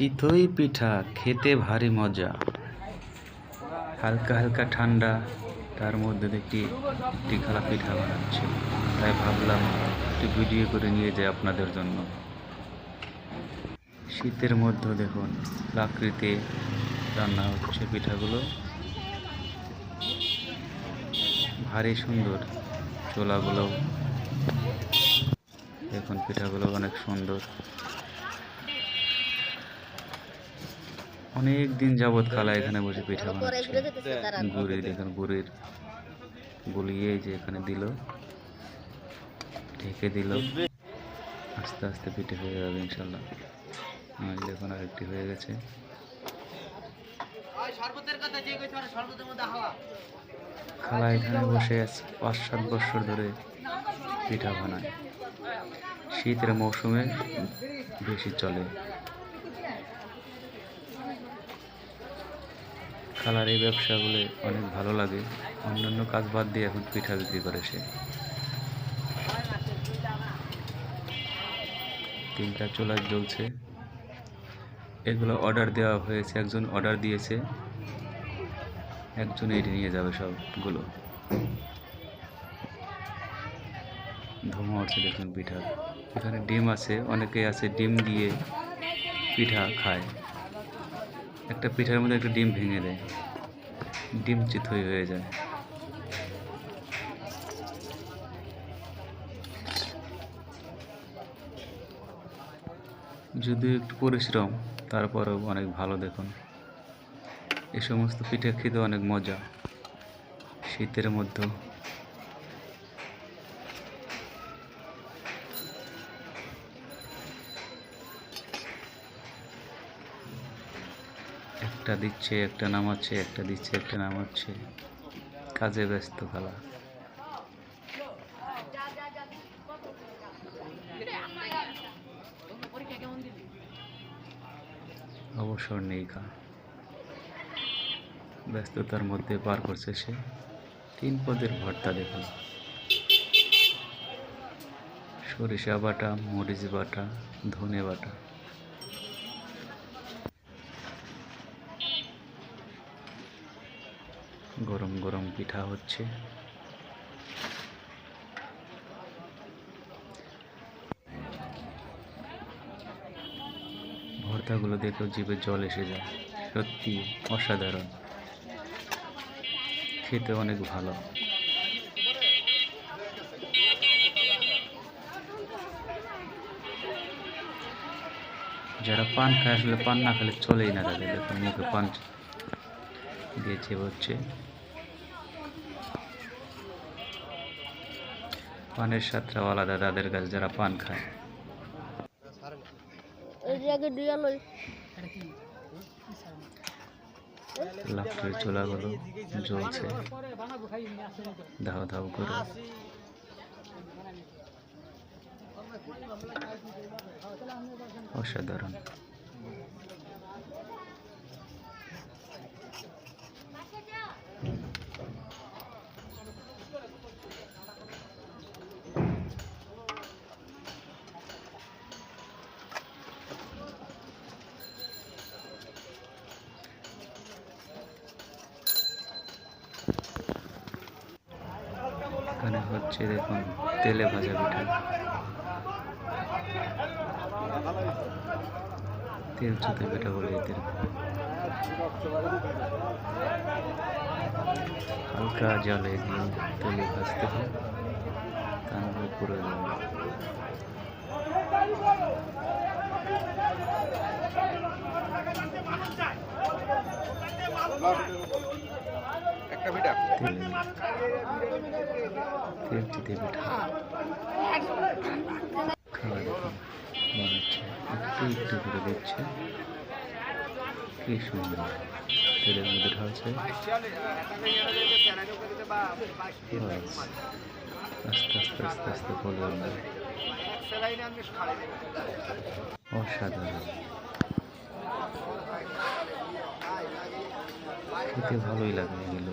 চিতই পিঠা, খেতে ভারী মজা। হালকা হালকা ঠান্ডা, তার মধ্যে দেখি একটি খালা পিঠা বানাচ্ছে। তাই ভাবলাম একটু ভিডিও করে নিয়ে যাই আপনাদের জন্য। শীতের মধ্যে দেখুন, লাকড়িতে রান্না হচ্ছে পিঠাগুলো। ভারী সুন্দর চোলাগুলো। দেখুন পিঠাগুলো অনেক সুন্দর। অনেক দিন যাবৎ খালা এখানে বসে পিঠা বানাচ্ছে। গুড়ি দেখুন গুড়ির গুলিয়ে যে এখানে দিল ঢেকে দিল। আস্তে আস্তে পিঠে হয়ে যাবে ইনশাল্লাহ। আর দেখুন আরেকটি হয়ে গেছে। খালা এখানে বসে আছে পাঁচ সাত বছর ধরে পিঠা বানায়। শীতের মৌসুমে বেশি চলে। খালার এই ব্যবসাগুলো অনেক ভালো লাগে। অন্যান্য কাজ বাদ দিয়ে এখন পিঠা বিক্রি করে সে। তিনটা চুলা জ্বলছে। এগুলো অর্ডার দেওয়া হয়েছে, একজন অর্ডার দিয়েছে। একজন এটি নিয়ে যাবে সবগুলো। ধোঁয়া উঠছে দেখুন পিঠা। এখানে ডিম আছে, অনেকে আছে ডিম দিয়ে পিঠা খায়। একটা পিঠার মধ্যে একটা ডিম ভেঙে দেয়। ডিম চিথই হয়ে যায়। যদিও একটু পরিশ্রম, তারপরেও অনেক ভালো দেখুন। এ সমস্ত পিঠে খেতে অনেক মজা। শীতের মধ্যে একটা দিচ্ছে, একটা নামাচ্ছে, একটা দিচ্ছে, একটা নামাচ্ছে। কাজে ব্যস্ত খালা। অবসর নেই খা। ব্যস্ততার মধ্যে পার করছে সে। তিন পদের ভর্তা দেখুন সরিষা বাটা, মরিচ বাটা, ধনে বাটা। গরম গরম পিঠা হচ্ছে। ভর্তাগুলো দেখেও জিভে জল এসে যায়। সত্যি অসাধারণ। খেতে অনেক ভালো। যারা পান খায়, আসলে পান না খেলে চলেই না তাদের। দেখুন মুখে পান দিয়েছে হচ্ছে। পানের স্বাদটাও আলাদা তাদের কাছে যারা পান খায়। লাকড়ির চুলাগুলো জ্বলছে। ধাও ধাও করে। অসাধারণ এখানে হচ্ছে দেখুন, তেলে ভাজা পিঠা। তেল চুতে পিঠা বলে এদের হালকা জলে দিয়ে তেলে ভাজতে হয় তারপরে পুরো মিটার তেলে চুতে পিঠা একটু একটু করে দিচ্ছে কি সুন্দর। তেলের মধ্যে ঢালছে। আস্তে আস্তে আস্তে আস্তে বলে অসাধারণ। খেতে ভালোই লাগে এগুলো।